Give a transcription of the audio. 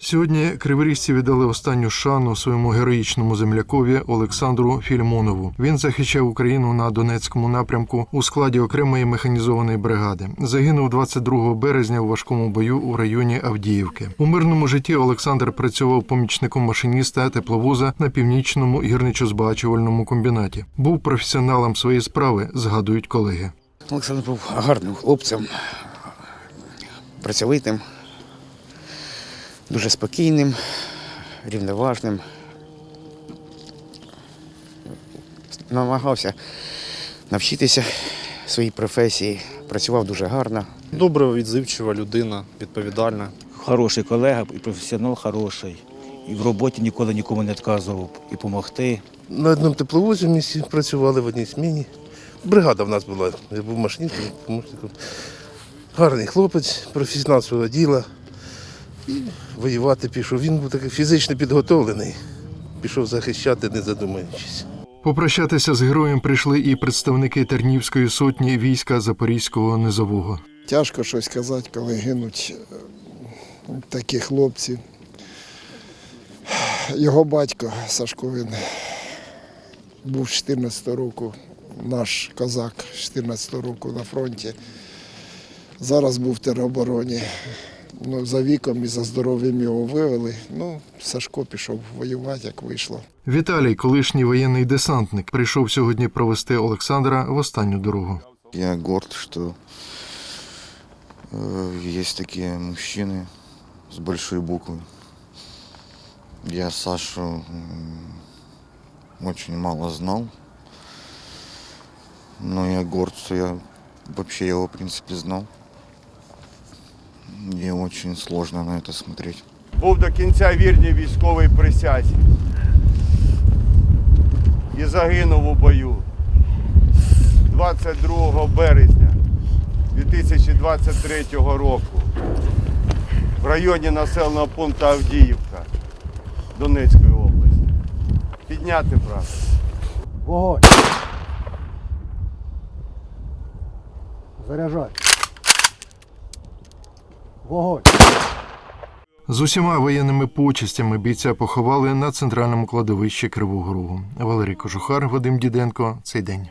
Сьогодні криворіжці віддали останню шану своєму героїчному землякові Олександру Фільмонову. Він захищав Україну на Донецькому напрямку у складі окремої механізованої бригади. Загинув 22 березня у важкому бою у районі Авдіївки. У мирному житті Олександр працював помічником машиніста тепловоза на північному гірничо-збагачувальному комбінаті. Був професіоналом своєї справи, згадують колеги. Олександр був гарним хлопцем, працьовитим, дуже спокійним, рівноважним. Намагався навчитися своїй професії, працював дуже гарно. Добра, відзивчива людина, відповідальна. Хороший колега і професіонал хороший. І в роботі ніколи нікому не відказував і допомогти. На одному тепловозі в місті працювали в одній зміні. Бригада в нас була, я був машиністом, помощником. Гарний хлопець, професіонал свого діла. І воювати пішов. Він був такий фізично підготовлений. Пішов захищати, не задумуючись. Попрощатися з героєм прийшли і представники Тернівської сотні війська Запорізького низового. Тяжко щось казати, коли гинуть е, такі хлопці. Його батько Сашко він був з 14 року, наш козак з 14 року на фронті. Зараз був в теробороні Ну, за віком і за здоров'ям його вивели. Ну, Сашко пішов воювати, як вийшло. Віталій, колишній воєнний десантник, прийшов сьогодні провести Олександра в останню дорогу. Я горд, что э, есть такие мужчины с большой буквы. Я Сашу м, очень мало знал, но я горд, что я вообще его, в принципе, знал. Мне очень сложно на это смотреть. був до кінця вірний військовій присязі і загинув у бою 22 березня 2023 року в районі населеного пункту Авдіївка Донецької області. Підняти прапор. Вогонь. Заряджай. Вогонь. З усіма воєнними почестями бійця поховали на центральному кладовищі Кривого Рогу. Валерій Кожухар, Вадим Діденко. Цей день.